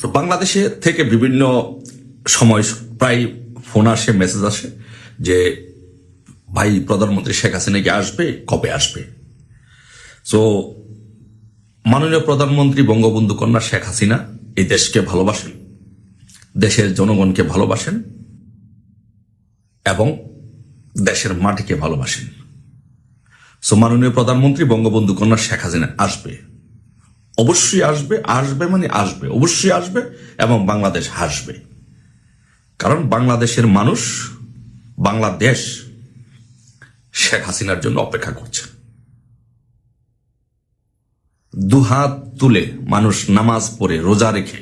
তো বাংলাদেশে থেকে বিভিন্ন সময় প্রায় ফোন আসে মেসেজ আসে যে, ভাই, প্রধানমন্ত্রী শেখ হাসিনা কি আসবে? কবে আসবে? তো মাননীয় প্রধানমন্ত্রী বঙ্গবন্ধু কন্যা শেখ হাসিনা এই দেশকে ভালোবাসেন, দেশের জনগণকে ভালোবাসেন এবং দেশের মাটিকে ভালোবাসেন। সো মাননীয় প্রধানমন্ত্রী বঙ্গবন্ধু কন্যা শেখ হাসিনা আসবে। অবশ্যই আসবে আসবে মানে আসবে, অবশ্যই আসবে এবং বাংলাদেশ হাসবে। কারণ বাংলাদেশের মানুষ, বাংলাদেশ শেখ হাসিনার জন্য অপেক্ষা করছে। দুহাত তুলে মানুষ নামাজ পড়ে, রোজা রেখে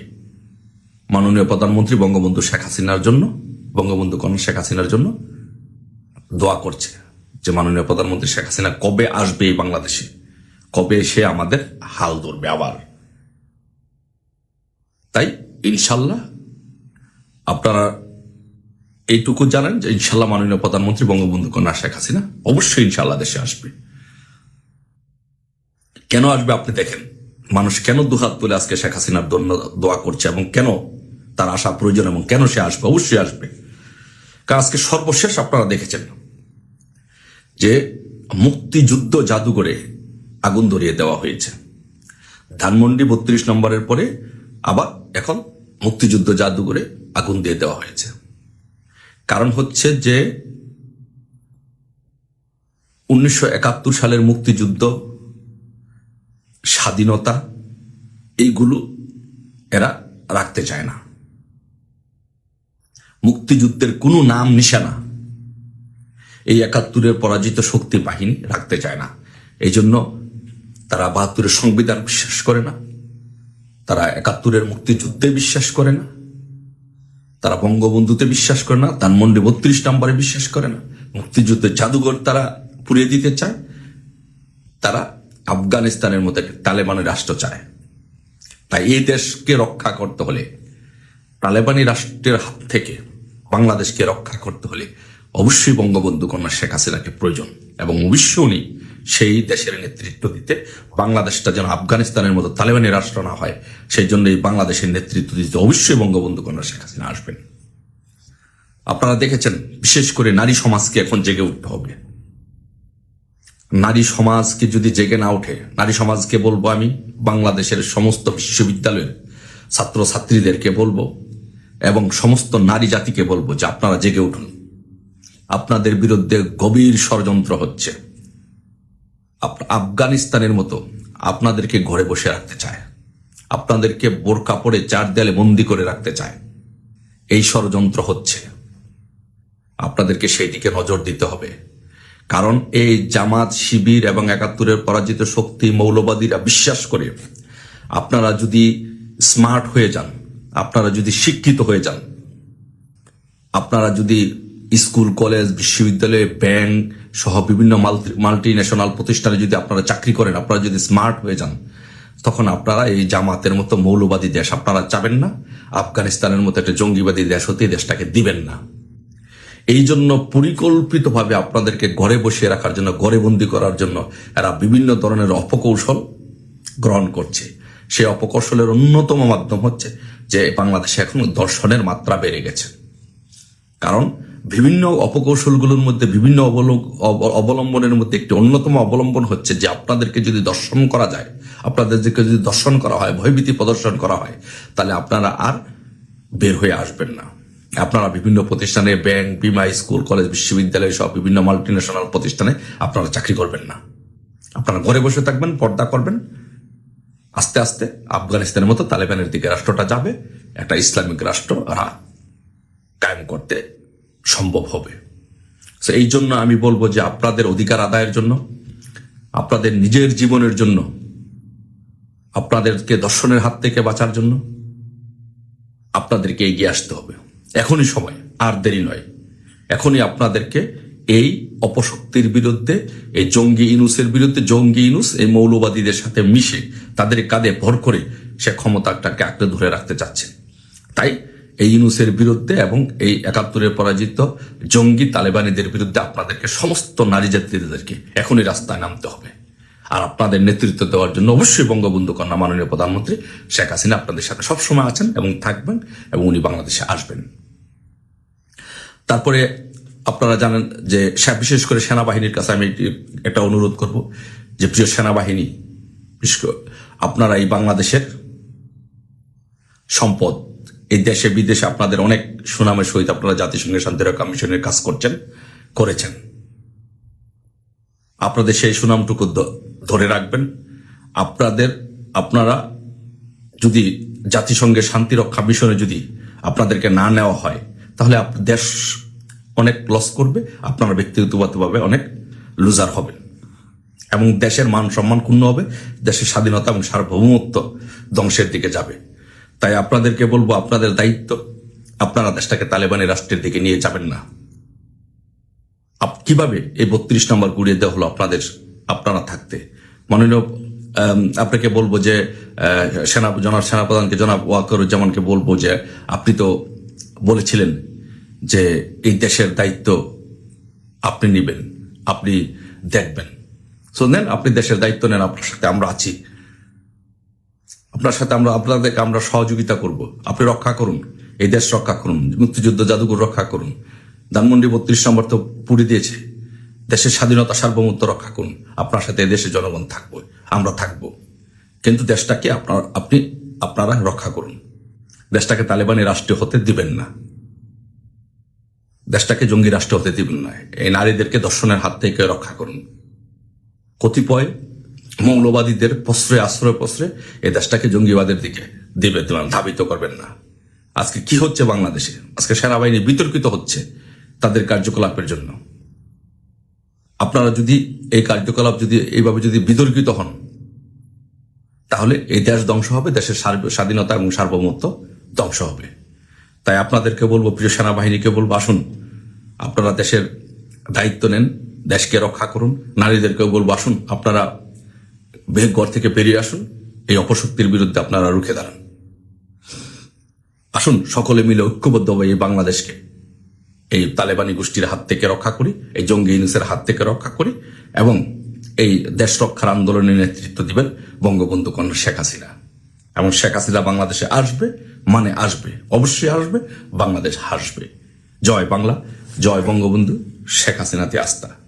মাননীয় প্রধানমন্ত্রী বঙ্গবন্ধু শেখ হাসিনার জন্য, বঙ্গবন্ধু কন্যা শেখ হাসিনার জন্য দোয়া করছে যে মাননীয় প্রধানমন্ত্রী শেখ হাসিনা কবে আসবে এই বাংলাদেশে? কবে এসে আমাদের হাল ধরবে আবার। তাই ইনশাল্লাহ আপনারা এইটুকু জানেন যে ইনশাল্লাহ মাননীয় প্রধানমন্ত্রী বঙ্গবন্ধু কন্যা শেখ হাসিনা অবশ্যই ইনশাল্লাহ দেশে আসবে। কেন আসবে আপনি দেখেন? মানুষ কেন দুহাত তুলে আজকে শেখ হাসিনার দোয়া করছে এবং কেন তার আসা প্রয়োজন এবং কেন সে আসবে? অবশ্যই আসবে। কারণ আজকে সর্বশেষ আপনারা দেখেছেন যে মুক্তিযুদ্ধ জাদুঘরে আগুন ধরিয়ে দেওয়া হয়েছে। ধানমন্ডি বত্রিশ নম্বরের পরে আবার এখন মুক্তিযুদ্ধ জাদুঘরে আগুন দিয়ে দেওয়া হয়েছে। কারণ হচ্ছে যে উনিশশো একাত্তর সালের মুক্তিযুদ্ধ, স্বাধীনতা, এইগুলো এরা রাখতে চায় না। মুক্তিযুদ্ধের কোনো নাম নিশানা এই একাত্তরের পরাজিত শক্তি বাহিনী রাখতে চায় না। এই জন্য তারা বাহাত্তরের সংবিধান বিশ্বাস করে না। তারা একাত্তরের মুক্তিযুদ্ধে বিশ্বাস করে না। তারা বঙ্গবন্ধুতে বিশ্বাস করে না। ধানমন্ডি বত্রিশ নম্বরে বিশ্বাস করে না। মুক্তিযুদ্ধের জাদুঘর তারা পুড়িয়ে দিতে চায়। তারা আফগানিস্তানের মতো তালেবানের রাষ্ট্র চায়। তাই এই দেশকে রক্ষা করতে হলে, তালেবানি রাষ্ট্রের হাত থেকে বাংলাদেশকে রক্ষা করতে হলে অবশ্যই বঙ্গবন্ধু কন্যা শেখ হাসিনাকে প্রয়োজন এবং অবশ্যই উনি সেই দেশের নেতৃত্ব দিতে বাংলাদেশটা যেন আফগানিস্তানের মতো তালেবানি রাষ্ট্র না হয়, সেই জন্য এই বাংলাদেশের নেতৃত্ব দিতে অবশ্যই বঙ্গবন্ধু কন্যা শেখ হাসিনা আসবেন। আপনারা দেখেছেন, বিশেষ করে নারী সমাজকে এখন জেগে উঠতে হবে। নারী সমাজকে যদি জেগে না ওঠে, নারী সমাজকে বলব আমি, বাংলাদেশের সমস্ত বিশ্ববিদ্যালয়ের ছাত্র ছাত্রীদেরকে বলব এবং সমস্ত নারী জাতিকে বলব যে আপনারা জেগে উঠুন। আপনাদের বিরুদ্ধে গভীর ষড়যন্ত্র হচ্ছে। আফগানিস্তানের মতো আপনাদেরকে ঘরে বসে রাখতে চায়। আপনাদেরকে বোর কাপড়ে চার দেয়ালে বন্দি করে রাখতে চায়। এই ষড়যন্ত্র হচ্ছে। আপনাদেরকে সেই দিকে নজর দিতে হবে। কারণ এই জামাত, শিবির এবং একাত্তরের পরাজিত শক্তি মৌলবাদীরা বিশ্বাস করে আপনারা যদি স্মার্ট হয়ে যান, আপনারা যদি শিক্ষিত হয়ে যান, আপনারা যদি স্কুল, কলেজ, বিশ্ববিদ্যালয়, ব্যাংক সহ বিভিন্ন মাল্টি ন্যাশনাল প্রতিষ্ঠানে যদি আপনারা চাকরি করেন, আপনারা যদি স্মার্ট হয়ে যান, তখন আপনারা এই জামাতের মতো মৌলবাদী দেশ আপনারা চাবেন না। আফগানিস্তানের মতো একটা জঙ্গিবাদী দেশ হতে দেশটাকে দিবেন না। এই জন্য পরিকল্পিতভাবে আপনাদেরকে ঘরে বসিয়ে রাখার জন্য, ঘরে বন্দি করার জন্য এরা বিভিন্ন ধরনের অপকৌশল গ্রহণ করছে। সেই অপকৌশলের অন্যতম মাধ্যম হচ্ছে যে বাংলাদেশে এখন দর্শনের মাত্রা বেড়ে গেছে। কারণ বিভিন্ন অপকৌশলগুলোর মধ্যে বিভিন্ন অবলো- অব- অবলম্বনের মধ্যে একটি অন্যতম অবলম্বন হচ্ছে যে আপনাদেরকে যদি দর্শন করা যায়, আপনাদেরকে যদি দর্শন করা হয়, ভয়ভীতি প্রদর্শন করা হয়, তাহলে আপনারা আর বের হয়ে আসবেন না। আপনারা বিভিন্ন প্রতিষ্ঠানে, ব্যাংক, বিমা, স্কুল, কলেজ, বিশ্ববিদ্যালয় সব বিভিন্ন মাল্টি ন্যাশনাল প্রতিষ্ঠানে আপনারা চাকরি করবেন না। আপনারা ঘরে বসে থাকবেন, পর্দা করবেন, আস্তে আস্তে আফগানিস্তানের মতো তালেবানের দিকে রাষ্ট্রটা যাবে, একটা ইসলামিক রাষ্ট্র কায়েম করতে সম্ভব হবে। So, এই জন্য আমি বলব যে আপনাদের অধিকার আদায়ের জন্য, আপনাদের নিজের জীবনের জন্য, আপনাদেরকে দর্শনের হাত থেকে বাঁচার জন্য আপনাদেরকে এগিয়ে আসতে হবে। এখনই সময়, আর দেরি নয়। এখনই আপনাদেরকে এই অপশক্তির বিরুদ্ধে, এই জঙ্গি ইনুসের বিরুদ্ধে, জঙ্গি ইনুস এই মৌলবাদীদের সাথে মিশে তাদের কাঁধে ভর করে সে ক্ষমতাটাকে আঁকড়ে ধরে রাখতে চাচ্ছে তাই এই ইউনুসের বিরুদ্ধে এবং এই একাত্তরের পরাজিত জঙ্গি তালেবানিদের বিরুদ্ধে আপনাদেরকে সমস্ত নারী জাতিদেরকে এখনই রাস্তায় নামতে হবে। আর আপনাদের নেতৃত্ব দেওয়ার জন্য অবশ্যই বঙ্গবন্ধু কন্যা মাননীয় প্রধানমন্ত্রী শেখ হাসিনা আপনাদের সাথে সবসময় আছেন এবং থাকবেন এবং উনি বাংলাদেশে আসবেন। তারপরে আপনারা জানেন যে বিশেষ করে সেনাবাহিনীর কাছে আমি একটি- অনুরোধ করব যে প্রিয় সেনাবাহিনী আপনারা এই বাংলাদেশের সম্পদ এই দেশে, বিদেশে আপনাদের অনেক সুনামের সহিত আপনারা জাতিসংঘের শান্তিরক্ষা মিশনের কাজ করছেন, করেছেন। আপনাদের সেই সুনামটুকু ধরে রাখবেন। আপনাদের, আপনারা যদি জাতিসংঘের শান্তিরক্ষা মিশনে যদি আপনাদেরকে না নেওয়া হয়, তাহলে দেশ অনেক লস করবে, আপনারা ব্যক্তিগতভাবে অনেক লুজার হবেন। এবং দেশের মান সম্মান ক্ষুণ্ণ হবে, দেশের স্বাধীনতা এবং সার্বভৌমত্ব ধ্বংসের দিকে যাবে। তাই আপনাদেরকে বলব, আপনাদের দায়িত্ব, আপনারা দেশটাকে তালেবানি রাষ্ট্রের দিকে নিয়ে যাবেন না। কীভাবে এই বত্রিশ নম্বর গুড়িয়ে দেওয়া হলো আপনাদের, আপনারা থাকতে? মাননীয় আপনাকে বলব যে সেনা, জনাব, সেনাপ্রধানকে জনাব ওয়াকরুজ্জামানকে বলব যে, আপনি তো বলেছিলেন যে, এই দেশের দায়িত্ব আপনি নেবেন, আপনি দেখবেন। সো আপনি দেশের দায়িত্ব নেন, আপনার সাথে আমরা আছি। আপনার সাথে আমরা, আপনাদেরকে আমরা সহযোগিতা করব। আপনি রক্ষা করুন, এই দেশ রক্ষা করুন, মুক্তিযুদ্ধ জাদুঘর রক্ষা করুন। ধানমন্ডি বত্রিশ নম্বর তো পুরি দিয়েছে। দেশের স্বাধীনতা সার্বভৌমত্ব রক্ষা করুন। আপনার সাথে দেশের জনগণ থাকব, আমরা থাকব। কিন্তু দেশটাকে আপনার, আপনি, আপনারা রক্ষা করুন। দেশটাকে তালেবানি রাষ্ট্র হতে দিবেন না। দেশটাকে জঙ্গি রাষ্ট্র হতে দিবেন না। এই নারীদেরকে দর্শনের হাত থেকে রক্ষা করুন। কতিপয় মৌলবাদীদের প্রশ্রয়, আশ্রয়, প্রশ্রয় এই দেশটাকে জঙ্গিবাদের দিকে দিবে ধাবিত করবেন না। আজকে কি হচ্ছে বাংলাদেশে? আজকে সেনাবাহিনী বিতর্কিত হচ্ছে তাদের কার্যকলাপের জন্য। আপনারা যদি এই কার্যকলাপ যদি, এইভাবে যদি বিতর্কিত হন, তাহলে এই দেশ ধ্বংস হবে, দেশের স্বাধীনতা এবং সার্বভৌমত্ব ধ্বংস হবে। তাই আপনাদেরকে বলব, প্রিয় সেনাবাহিনীকে বলব, আসুন, আপনারা দেশের দায়িত্ব নেন, দেশকে রক্ষা করুন, নারীদেরকেও বলব, আসুন, আপনারা ঘর থেকে বেরিয়ে আসুন। এই অপশক্তির বিরুদ্ধে আপনারা রুখে দাঁড়ান। আসুন, সকলে মিলে ঐক্যবদ্ধ ঐক্যবদ্ধভাবে এই বাংলাদেশকে, এই তালেবানি গোষ্ঠীর হাত থেকে রক্ষা করি, এই জঙ্গি ইউনুসের হাত থেকে রক্ষা করি, এবং এই দেশ রক্ষার আন্দোলনের নেতৃত্ব দিবেন বঙ্গবন্ধু কন্যা শেখ হাসিনা। এবং শেখ হাসিনা বাংলাদেশে আসবে মানে আসবে, অবশ্যই আসবে, বাংলাদেশ হাসবে। জয় বাংলা, জয় বঙ্গবন্ধু, শেখ হাসিনাতে আস্থা।